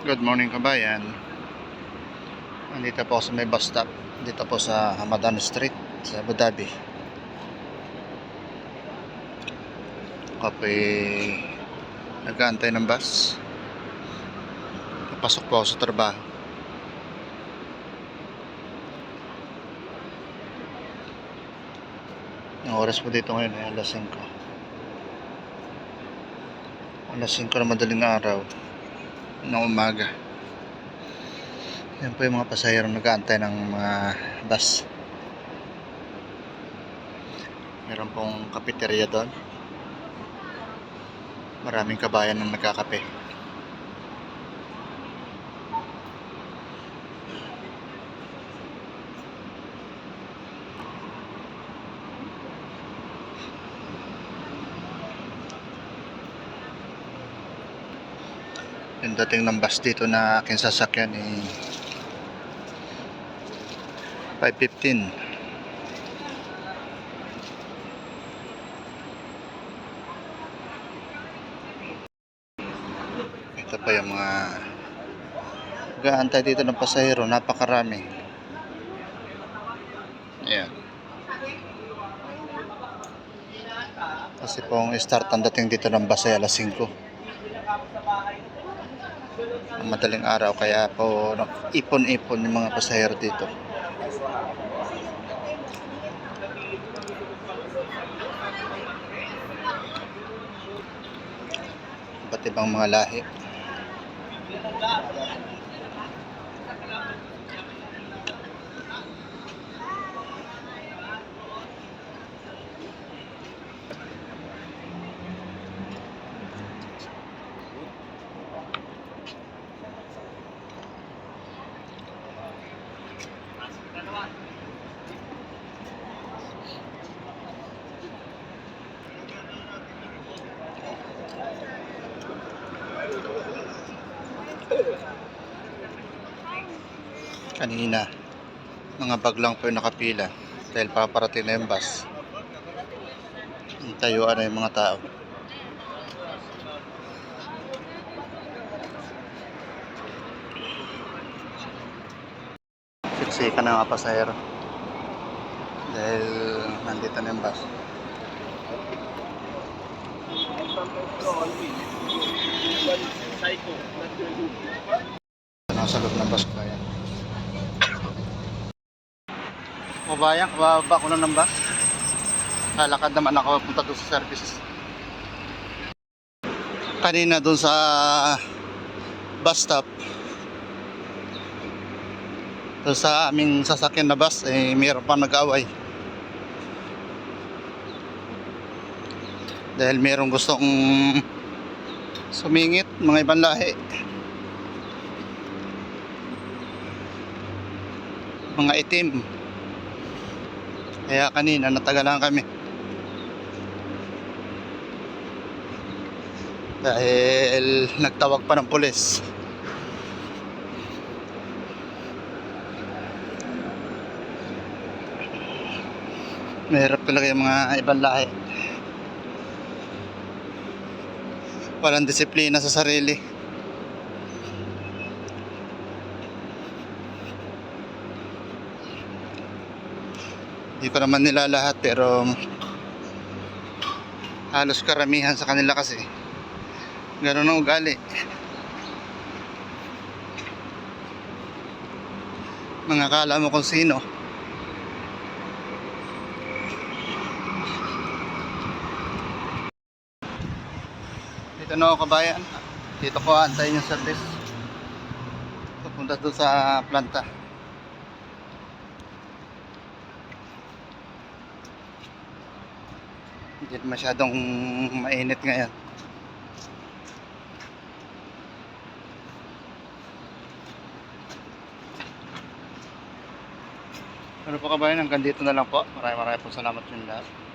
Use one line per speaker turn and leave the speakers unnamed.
Good morning kabayan. Nandito po sa may bus stop. Dito po sa Hamadan Street sa Abu Dhabi. Eh, nag-aantay ng bus. Papasok po sa trabaho. Ang oras po dito ngayon ay alas 5. Alas 5 na madaling araw ng umaga. Yan po yung mga pasahero nag-aantay ng mga bus. Meron pong kapiterya doon. Maraming kabayan na nagkakape. Yung dating ng bus dito na aking sasakyan eh 5.15 Ito pa yung mga Gaantay dito ng pasahero, napakarami. Ayan. Kasi pong start ang dating dito ng bus ay alas 5 ang madaling araw kaya po ipon-ipon yung mga pasahero dito. Iba't ibang mga lahi. Kanina, mga bag lang po yung nakapila dahil paparating na yung bus. Tayuan na yung mga tao. Siksika na mga pasahero. Dahil nandito na yung bus. Nasa loob ng bus ba yan? Kabayan, bababa ko na ng bus. Lalakad naman ako punta doon sa service. Kanina doon sa bus stop. Doon sa aming sasakyan na bus, eh, mayroon pang nag-away. Dahil mayroong gustong sumingit, mga ibang lahi. Mga itim. Kaya kanina natagalan kami. Dahil nagtawag pa ng pulis. Mahirap talaga yung mga ibang lahi. Walang disiplina sa sarili. Hindi ko naman nila lahat pero halos karamihan sa kanila kasi gano'n ang ugali. Mga kala mo kung sino. Ako kabayan. Dito ko antayin yung service. Pupunta doon sa planta. Hindi masyadong mainit ngayon. Ano po kabayan, hanggang dito na lang po. Maraming maraming po salamat yung lahat.